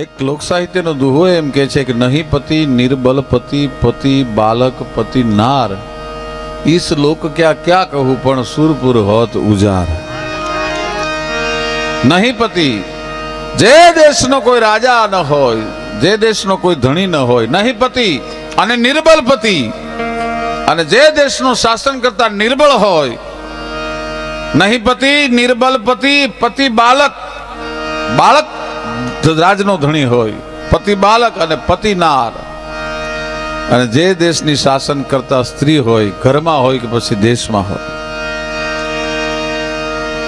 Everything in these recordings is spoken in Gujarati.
એક લોક સાહિત્યનો દુહો એમ કે છે કે નહીં પતિ નિર્બલ પતિ પતિ બાલક પતિ નાર. ઈસ લોક ક્યાં ક્યાં કહું પણ સુરપુર હોત ઉજાર. નહીં પતિ, જે દેશનો કોઈ રાજા ન હોય, જે દેશનો કોઈ ધણી ન હોય, નહીં પતિ, અને નિર્બલ પતિ, અને જે દેશનું શાસન કરતા નિર્બળ હોય, નહીં પતિ, નિર્બલ પતિ પતિ બાલક, બાળક રાજનો ધણી હોય, પતિ બાલક અને પતિ નાર. અને જે દેશની શાસન કરતા સ્ત્રી હોય, ઘરમાં હોય કે પછી દેશમાં હોય.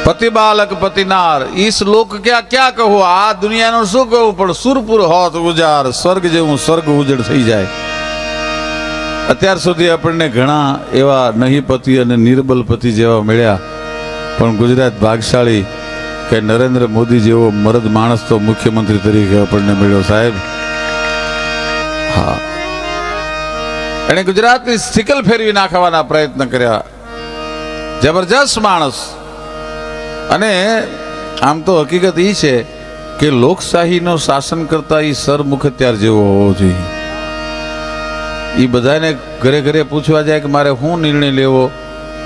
પતિ બાલક, પતિ નાર, ઈ શ્લોક ક્યાં ક્યાં કહું? આ દુનિયાનું શું કહું? પણ સુરપુર હોત ઉજાર, સ્વર્ગ જેવું સ્વર્ગ ઉજળ થઈ જાય. અત્યાર સુધી આપણને ઘણા એવા નહીં પતિ અને નિર્બલ પતિ જેવા મળ્યા, પણ ગુજરાત ભાગશાળી કે નરેન્દ્ર મોદી જેવો મરદ માણસ તો મુખ્યમંત્રી તરીકે આપણને મળ્યો સાહેબ. હા. એણે ગુજરાતની સિકલ ફેરવી નાખવાના પ્રયત્ન કર્યા. જબરજસ્ત માણસ. અને આમ તો હકીકત એ છે કે લોકશાહીનો શાસન કરતા એ સરમુખત્યાર જેવો હોવો જોઈએ. એ બધાને ઘરે ઘરે પૂછવા જાય કે મારે શું નિર્ણય લેવો,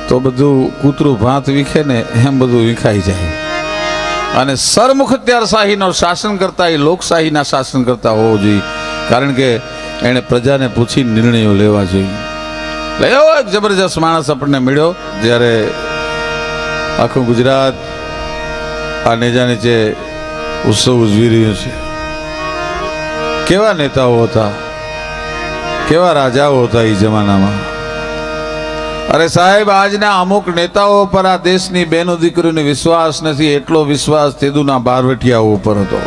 તો બધું કૂતરું ભાત વીખે ને એમ બધું વિખાઈ જાય. અને સરમુખત્યાર શાહીનો શાસન કરતા, એ લોકશાહીના શાસન કરતા હોવો જોઈએ. કારણ કે એણે પ્રજાને પૂછી નિર્ણયો લેવા જોઈએ. એટલે એવો એક જબરજસ્ત માણસ આપણને મળ્યો, જ્યારે આખું ગુજરાત આ નેજા નીચે ઉત્સવ ઉજવી રહ્યું છે. કેવા નેતાઓ હતા? કેવા રાજાઓ હતા એ જમાનામાં? અરે સાહેબ, આજના અમુક નેતાઓ પર આ દેશની બેનો દીકરીઓને વિશ્વાસ નથી, એટલો વિશ્વાસ તેદુના બારવટિયાઓ ઉપર હતો.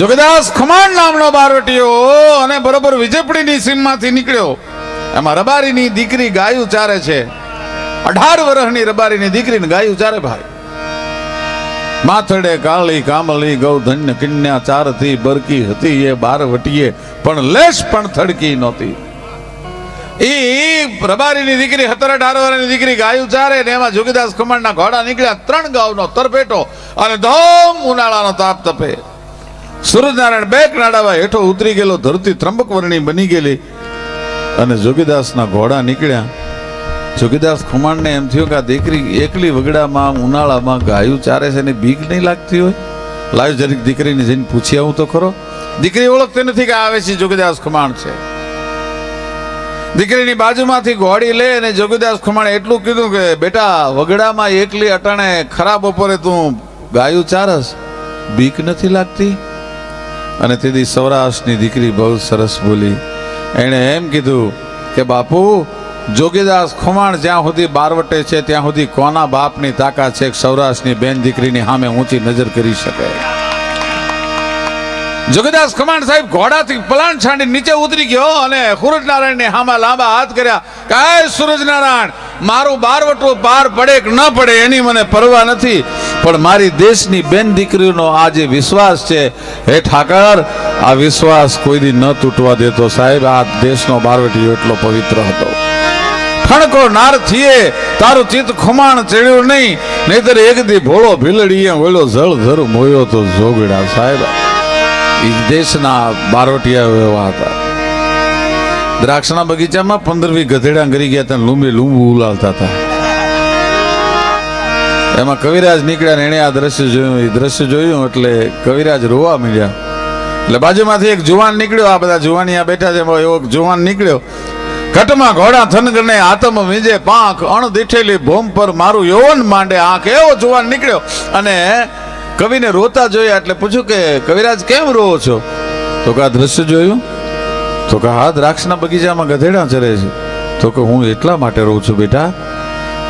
જોગદાસ ખમાણ નામનો બારવટીઓ અને બરોબર વિજેપડીની સીમમાંથી નીકળ્યો. એમાં રબારીની દીકરી ગાયું ચારે છે. અઢાર વર્ષની રબારીની દીકરીને ગાયું ચારે ભાઈ. માથડે કાળી કામલી ગૌધન્ય કન્યા ચારથી બરકી હતી એ બારવટીએ પણ લેશ પણ થડકી નહોતી. ઈ પ્રભારીની દીકરી, હતરા ઢારવાની દીકરી ગાયું ચારે ને એમાં જોગીદાસ ખમણના ઘોડા નીકળ્યા. ત્રણ ગાવનો તરપેટો અને ધોમ ઉનાળાનો તાપ તપે. સૂરજનારાયણ બે નાડાવા હેઠો ઉતરી ગયેલો, ધરતી ત્રંબક વર્ણી બની ગયેલી અને જોગીદાસના ઘોડા નીકળ્યા. જોગીદાસ ખુમાણને એમ થયું કે આ દીકરી એકલી વગડામાં, ઉનાળામાં ગાયું ચારે છે ને બીક નહીં લાગતી હોય? લાવ જરીક દીકરીને જઈને પૂછી આવું તો ખરો. દીકરી ઓળખતી નથી કે આવે છે જોગીદાસ ખુમાણ છે. દીકરીની બાજુમાંથી ઘોડી લે અને જોગીદાસ ખુમાણે એટલું કીધું કે, બેટા, વગડામાં એકલી અટાણે ખરાબ બપોરે તું ગાયું ચારસ. બીક નથી લાગતી? અને તેથી સૌરાષ્ટ્રની દીકરી બહુ સરસ બોલી, એણે એમ કીધું કે, બાપુ, જોગીદાસ ખુમાણ જ્યાં સુધી બારવટે છે, ત્યાં સુધી કોના બાપની તાકાત છે સૌરાષ્ટ્રની બેન દીકરીની સામે ઊંચી નજર કરી શકે? જોગીદાસ ખમાણ સાહેબ ઘોડાથી પલાણ છાંડી નીચે ઉતરી ગયો અને સૂરજનારાયણ ને હામાં લાંબા હાથ કર્યા. કાય સૂરજનારાયણ, મારું બારવટું પાર પડે કે ન પડે એની મને પરવા નથી. પણ મારી દેશની બેન દીકરીઓનો આ જે વિશ્વાસ છે, હે ઠાકર, આ વિશ્વાસ કોઈ દી ન તૂટવા દેતો સાહેબ. આ દેશનો બારવટીયો એટલો પવિત્ર હતો. ખણકો નાર થીએ તારું ચિત્ત ખુમાણ ચડ્યું નહીં. નહીતર એક દી ભોળો ભીલડીએ વળો જળ ધર મોયો તો જોગડા સાહેબ. દેશના બારોટિયા એવા હતા. દ્રાક્ષના બગીચામાં પંદરવી ગધેડા ગરી ગયા હતા, લૂંબે લૂંબુ ઉલાલતા હતા. એમાં કવિરાજ નીકળ્યા એણે આ દ્રશ્ય જોયું. એ દ્રશ્ય જોયું એટલે કવિરાજ રોવા મળ્યા એટલે બાજુમાંથી એક જુવાન નીકળ્યો. આ બધા જુવાનિયા બેઠા છે એવો જુવાન નીકળ્યો. ઘટમાં ઘોડા થનગને આતમ વીજે પાંખ અણ દીઠેલી ભૂમ પર મારું યૌવન માંડે. આંખ એવો જુવાન નીકળ્યો અને કવિને રોતા જોયા એટલે પૂછ્યું કે, કવિરાજ, કેમ રોવો છો? તો કે, આ દ્રશ્ય જોયું. તો કે, હા, દ્રાક્ષના બગીચામાં ગધેડા ચરે છે. તો કે, હું એટલા માટે રહું છું બેટા?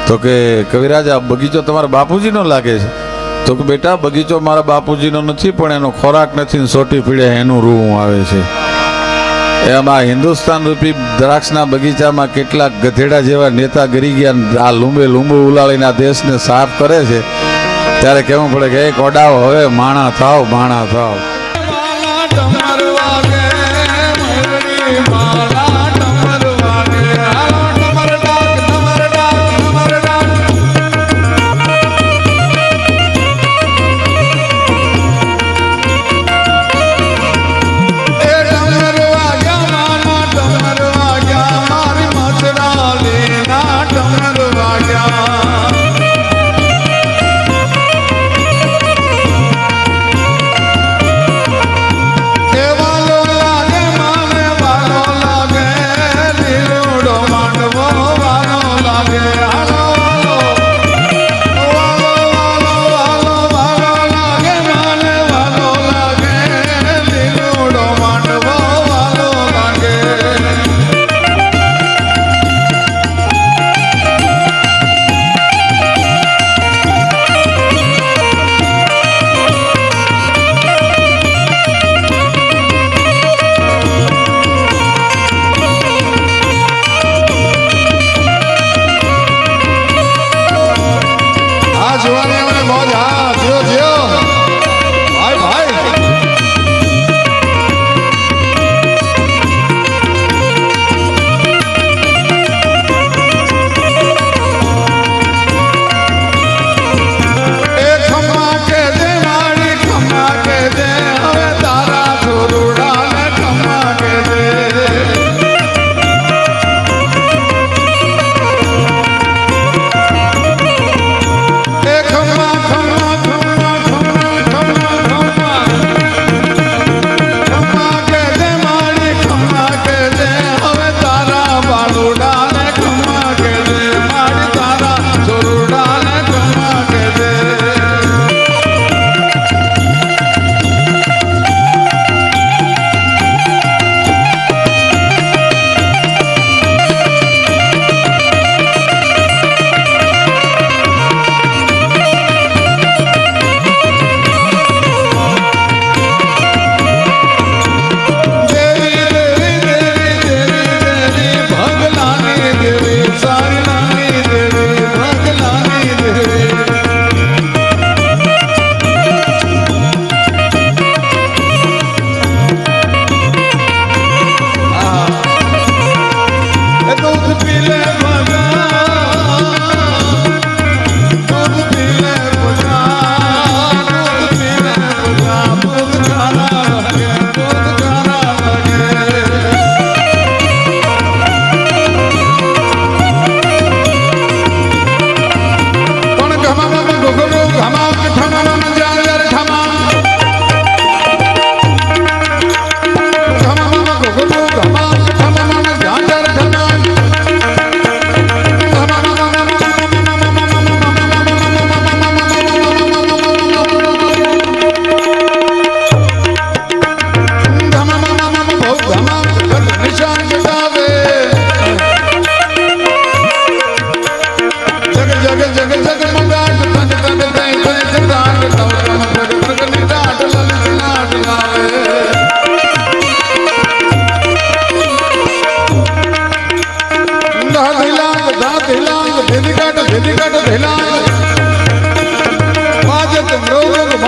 તો કે, કવિરાજ, આ બગીચો તમારા બાપુજીનો લાગે છે. તો કે, બેટા, બગીચો મારા બાપુજીનો નથી, પણ એનો ખોરાક નથી સોટી પીડે એનું રૂવું આવે છે. એમાં હિન્દુસ્તાન રૂપી દ્રાક્ષના બગીચામાં કેટલાક ગધેડા જેવા નેતા ગરી ગયા આ લુંબે લુંબુ ઉલાળીને આ દેશને સાફ કરે છે. ત્યારે કહેવું પડે કે એક ઓડાવ હવે માણા થાવ માણા થાવ.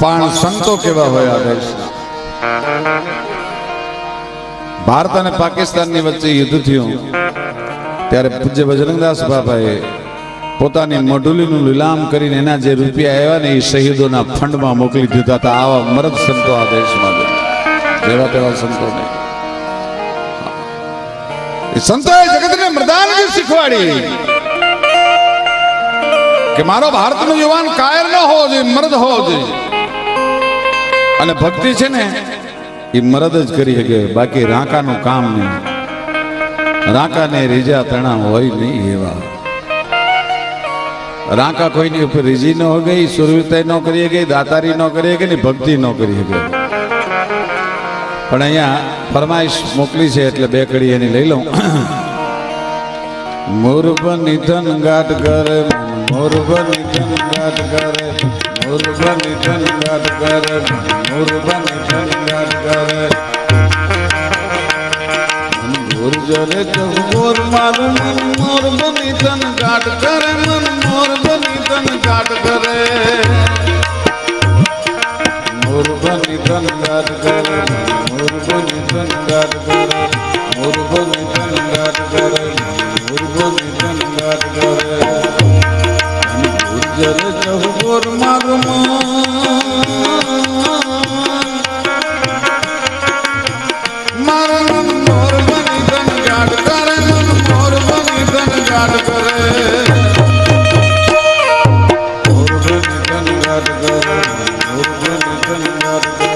પણ સંતો કેવા હોય આ દેશ ભારત અને પાકિસ્તાનની વચ્ચે યુદ્ધ થયું. ત્યારે પૂજ્ય બજરંગદાસ બાબાએ પોતાની મઢુલીનું લીલામ કરીને એના જે રૂપિયા આવ્યા ને એ શહીદોના ફંડમાં મોકલી દીધા હતા. આવા મરદ સંતો આ દેશમાં જેવા તેવા સંતો નહીં. જગતને મૃદાનગી શીખવાડી કે મારો ભારતનો યુવાન કાયર ન હોવો જોઈએ, મર્દ હોવો જોઈએ. અને ભક્તિ છે ને, એ મરદ જ કરી શકે. બાકી રાંકાનું કામ નહીં. રાંકાને રીજા તણા હોય નહીં એવા. રાંકા કોઈની ઉપર રીજી ન હો ગઈ સુરવીરતા ન કરી ગઈ દાતારી ન કરી ગઈ ને ભક્તિ ન કરી ગઈ પણ અહીંયા ફરમાઈશ મોકલી છે, એટલે બે કડી એની લઈ લઉં. મોરબ નિધન ગાટ કરે, મોરબ નિધન ગાટ કરે, મોરબ નિધન ગાટ કરે, મોરબ નિધન ગાટ કરે. મોર જરે મોર મારું મન મોર બની તન ગાટ કરે, મન મોર બની તન ગાટ કરે. મોર બની તન ગાટ કરે. সুন্দর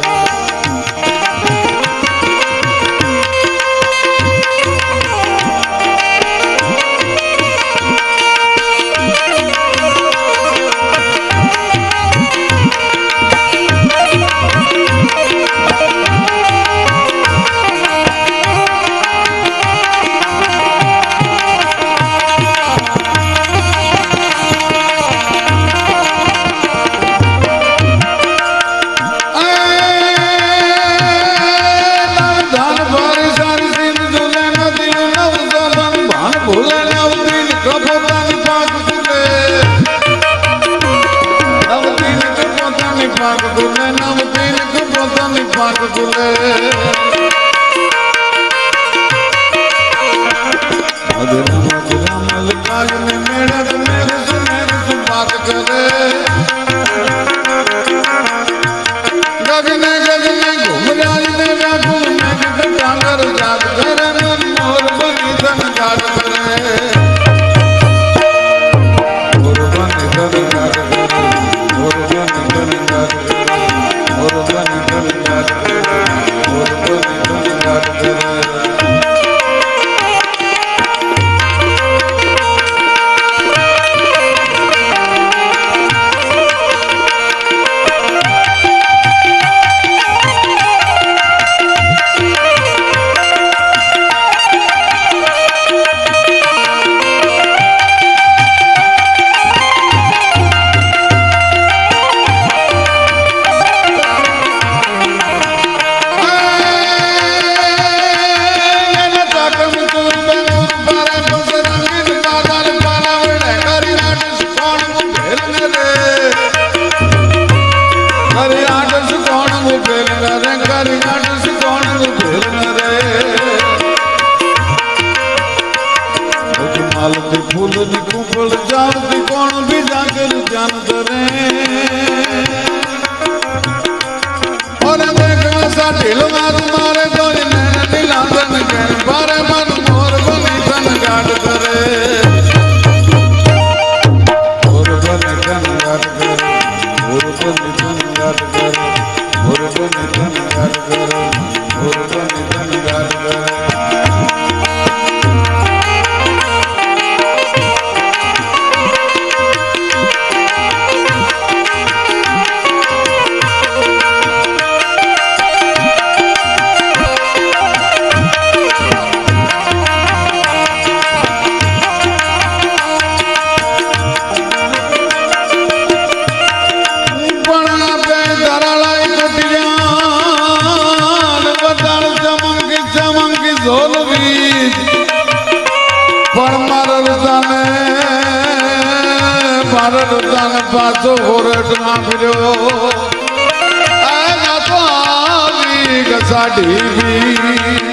ગગને ગગને ઘુમરાજ ને વ્યાકુલ મેઘ ડાંગર જાત કરે ಗಾಟಸ್ ಕೋಣ ಉಪೇಲ್ನರೆ ಕರಿ ಗಾಟಸ್ ಕೋಣ ಉಪೇಲ್ನರೆ માલથી ફૂલની કુંપળ જાવ ધન ધન ધર ધર ધન ધન ધર ધર મારણ તન પાછો ઓરટમાં ફર્યો સાડી